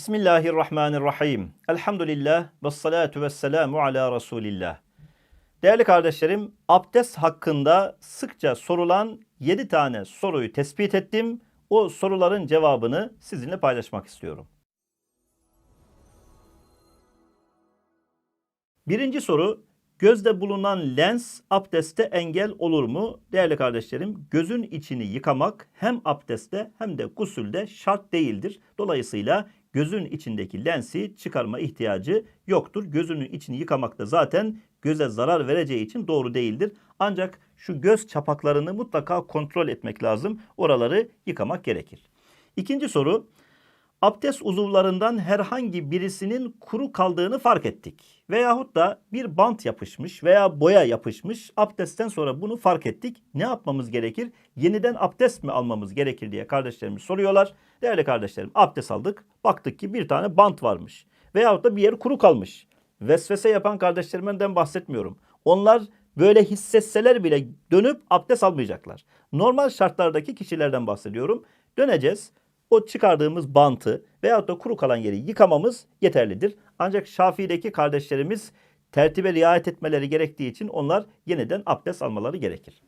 Bismillahirrahmanirrahim. Elhamdülillah ve salatu ve selamu ala Resulillah. Değerli kardeşlerim, abdest hakkında sıkça sorulan 7 tane soruyu tespit ettim. O soruların cevabını sizinle paylaşmak istiyorum. Birinci soru, gözde bulunan lens abdeste engel olur mu? Değerli kardeşlerim, gözün içini yıkamak hem abdestte hem de gusülde şart değildir. Dolayısıyla gözün içindeki lensi çıkarma ihtiyacı yoktur. Gözünün içini yıkamak da zaten göze zarar vereceği için doğru değildir. Ancak şu göz çapaklarını mutlaka kontrol etmek lazım. Oraları yıkamak gerekir. İkinci soru, abdest uzuvlarından herhangi birisinin kuru kaldığını fark ettik. Veyahut da bir bant yapışmış veya boya yapışmış. Abdestten sonra bunu fark ettik. Ne yapmamız gerekir? Yeniden abdest mi almamız gerekir diye kardeşlerimiz soruyorlar. Değerli kardeşlerim abdest aldık. Baktık ki bir tane bant varmış. Veyahut da bir yer kuru kalmış. Vesvese yapan kardeşlerimden bahsetmiyorum. Onlar böyle hissetseler bile dönüp abdest almayacaklar. Normal şartlardaki kişilerden bahsediyorum. Döneceğiz o çıkardığımız bantı veyahut da kuru kalan yeri yıkamamız yeterlidir. Ancak Şafii'deki kardeşlerimiz tertibe riayet etmeleri gerektiği için onlar yeniden abdest almaları gerekir.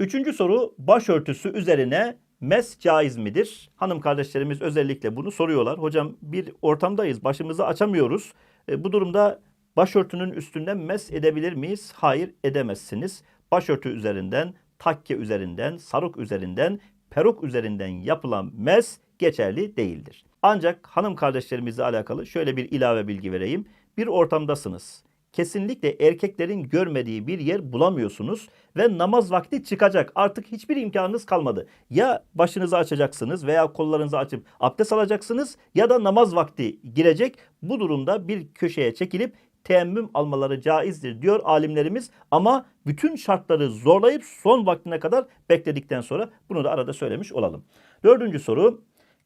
Üçüncü soru başörtüsü üzerine mes caiz midir? Hanım kardeşlerimiz özellikle bunu soruyorlar. Hocam bir ortamdayız başımızı açamıyoruz. E, bu durumda başörtünün üstünden mes edebilir miyiz? Hayır edemezsiniz. Başörtü üzerinden, takke üzerinden, sarık üzerinden, peruk üzerinden yapılan mes geçerli değildir. Ancak hanım kardeşlerimizle alakalı şöyle bir ilave bilgi vereyim. Bir ortamdasınız. Kesinlikle erkeklerin görmediği bir yer bulamıyorsunuz ve namaz vakti çıkacak. Artık hiçbir imkanınız kalmadı. Ya başınızı açacaksınız veya kollarınızı açıp abdest alacaksınız ya da namaz vakti girecek. Bu durumda bir köşeye çekilip teemmüm almaları caizdir diyor alimlerimiz. Ama bütün şartları zorlayıp son vaktine kadar bekledikten sonra bunu da arada söylemiş olalım. Dördüncü soru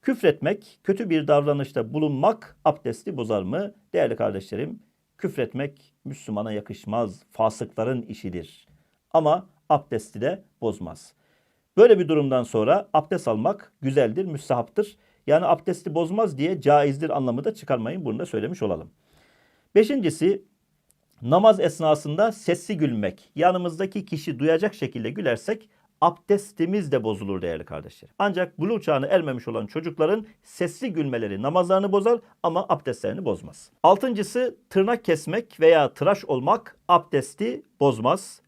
Küfretmek, kötü bir davranışta bulunmak abdesti bozar mı? Değerli kardeşlerim, küfretmek Müslümana yakışmaz, fasıkların işidir. Ama abdesti de bozmaz. Böyle bir durumdan sonra abdest almak güzeldir, müstehaptır. Yani abdesti bozmaz diye caizdir anlamı da çıkarmayın. Bunu da söylemiş olalım. Beşincisi namaz esnasında sesli gülmek. Yanımızdaki kişi duyacak şekilde gülersek abdestimiz de bozulur değerli kardeşler. Ancak buluğ çağına ermemiş olan çocukların sesli gülmeleri namazlarını bozar ama abdestlerini bozmaz. Altıncısı tırnak kesmek veya tıraş olmak abdesti bozmaz.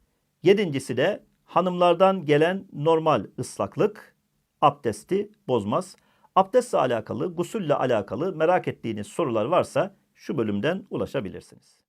Yedincisi de hanımlardan gelen normal ıslaklık abdesti bozmaz. Abdestle alakalı, gusülle alakalı merak ettiğiniz sorular varsa şu bölümden ulaşabilirsiniz.